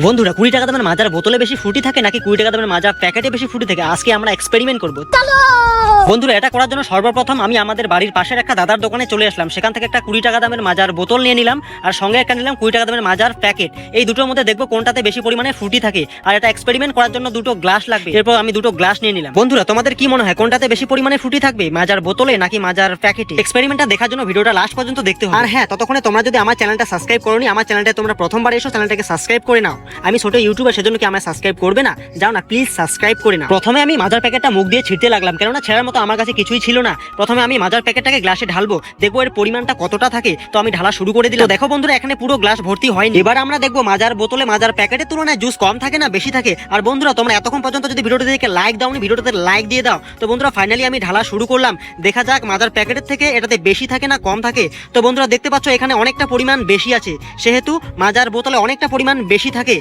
বন্ধুরা, কুড়ি টাকা দামের মাজার বোতলে বেশি ফুটি থাকে নাকি কুড়ি টাকা দামের মাজা প্যাকেটে বেশি ফুটি থাকে? আজকে আমরা এক্সপেরিমেন্ট করব। বন্ধুরা এটা করার জন্য সর্বপ্রথম আমি আমাদের বাড়ির পাশের একটা দাদার দোকানে চলে আসলাম। সেখান থেকে একটা কুড়ি টাকা দামের মাজার বোতল নিয়ে নিলাম আর সঙ্গে একটা নিলাম কুড়ি টাকা দামের মাজার প্যাকেট। এই দুটোর মধ্যে দেখব কোনটাতে বেশি পরিমাণে ফুটি থাকে আর এটা এক্সপেরিমেন্ট করার জন্য দুটো গ্লাস লাগবে। এরপর আমি দুটো গ্লাস নিয়ে নিলাম। বন্ধুরা তোমাদের কি মনে হয় কোনটাতে বেশি পরিমাণে ফুটি থাকবে মাজার বোতলে নাকি মাজার প্যাকেটে? এক্সপেরিমেন্টটা দেখার জন্য ভিডিওটা লাস্ট পর্যন্ত দেখতে হবে। আর হ্যাঁ ততক্ষণে তোমরা যদি আমার চ্যানেলটা সাবস্ক্রাইব করোনি আমার চ্যানেলটা তোমরা প্রথমবার এসো চ্যানেলটাকে সাবস্ক্রাইব করে নাও। আমি ছোট ইউটিউবার সেজন্য কি আমার সাবস্ক্রাইব করবে না। যাও না প্লিজ সাবস্ক্রাইব করে নাও। প্রথমে আমি মাজার প্যাকেটটা মুখ দিয়ে ছিটতে লাগলাম কেননা ছেড়ার মতো আমার কাছে কিছুই ছিল না। প্রথমে আমি মাজার প্যাকেটটাকে গ্লাসে ঢালবো, দেখব এর পরিমাণটা কতটা থাকে। তো আমি ঢালা শুরু করে দিলাম। দেখো বন্ধুরা, এখানে পুরো গ্লাস ভর্তি হয়নি। এবার আমরা দেখব মাজার বোতলে মাজার প্যাকেটের তুলনায় জুস কম থাকে না, বেশি থাকে। আর বন্ধুরা, তোমরা এতক্ষণ পর্যন্ত যদি ভিডিওটা দেখে লাইক দাওনি, ভিডিওটাতে লাইক দিয়ে দাও। তো বন্ধুরা ফাইনালি আমি ঢালা শুরু করলাম। দেখা যাক মাজার প্যাকেটের থেকে এটাতে বেশি থাকে না কম থাকে। তো বন্ধুরা, দেখতে পাচ্ছ এখানে অনেকটা পরিমাণ বেশি আছে। সেহেতু মাজার বোতলে অনেকটা পরিমাণ বেশি থাকে।